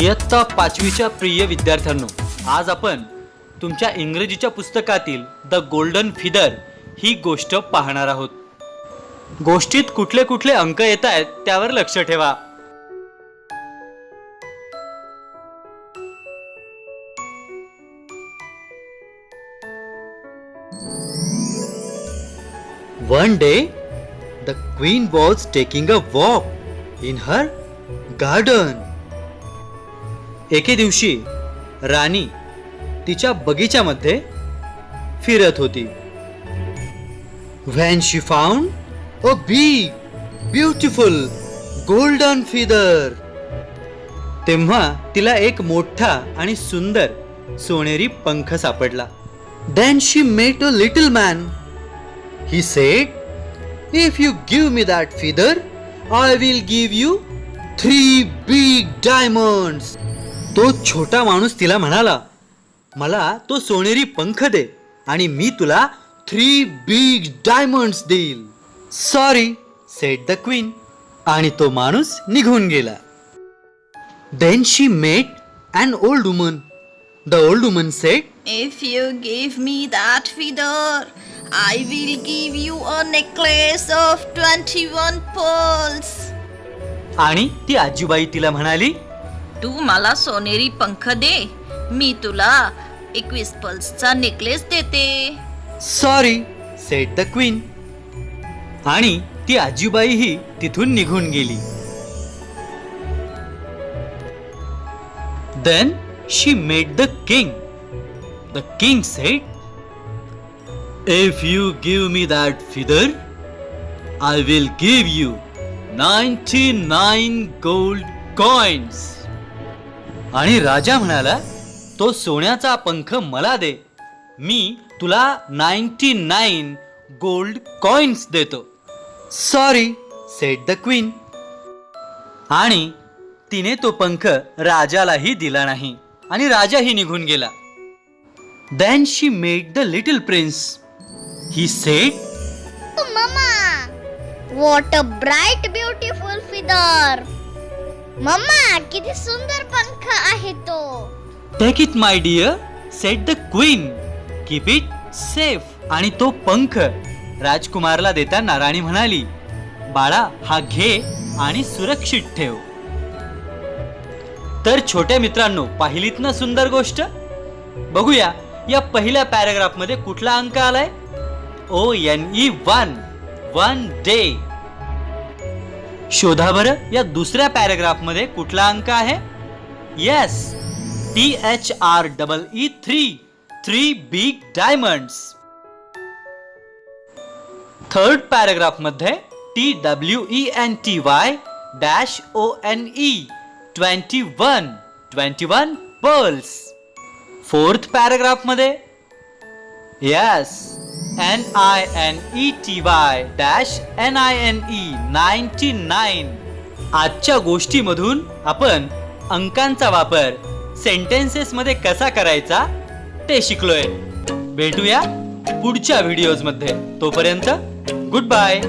इयत्ता पाचवीच्या प्रिय विद्यार्थ्यांनो आज आपण तुमच्या इंग्रजीच्या पुस्तकातील द गोल्डन फिदर ही गोष्ट पाहणार आहोत. गोष्टीत कुठले कुठले अंक येत आहेत त्यावर लक्ष ठेवा. One day the queen was taking a walk in her garden एके दिवशी राणी तिच्या बगीच्यामध्ये फिरत होती. When she found a be beautiful golden feather तेव्हा तिला एक मोठा आणि सुंदर सोनेरी पंख सापडला. Then she met a little man he said if you give me that feather I will give you three big diamonds तो छोटा माणूस तिला म्हणाला मला तो सोनेरी पंख दे आणि मी तुला थ्री बिग डायमंड्स देईल. सॉरी सेट द क्वीन आणि तो माणूस निघून गेला. Then she met an old woman the old woman said If you give me that feather, I will give you a necklace of 21 pearls. आणि ती आजीबाई तिला म्हणाली तू मला सोनेरी पंख दे. मी तुला एकवीस पल्सचा नेकलेस देते. सॉरी सेट द क्वीन आणि ती आजीबाईही तिथून निघून गेली. Then she met the king the king said if you give me that feather I will give you ninety nine gold coins आणि राजा म्हणाला तो सोन्याचा पंख मला दे. मी तुला नाईन्टी नाईन गोल्ड कॉइन्स देतो. सॉरी सेट द क्वीन आणि तिने तो पंख राजालाही दिला नाही. आणि राजाही निघून गेला. Then she met the little prince he said what a bright bright, beautiful feather. मम्मा किती सुंदर पंख आहे तो. Take it my dear said the queen keep it safe आणि तो पंख. राजकुमारला देताना राणी म्हणाली बाळा हा घे आणि सुरक्षित ठेव. तर छोट्या मित्रांनो पाहिलीत ना सुंदर गोष्ट? बघूया या पहिल्या पॅराग्राफमध्ये कुठला अंक आलाय? O N E one. One day शोधा बरं या दुसऱ्या पॅराग्राफमध्ये कुठला अंक आहे? Yes T H R double E three three big diamonds third पॅराग्राफमध्ये T W E N T Y dash O N E twenty one twenty one pearls fourth पॅराग्राफमध्ये yes N I N E T Y dash N I N E ninety nine आजच्या गोष्टीमधून आपण अंकांचा वापर सेंटेन्सेसमध्ये कसा करायचा ते शिकलोय. भेटूया पुढच्या व्हिडिओजमध्ये. तोपर्यंत गुड बाय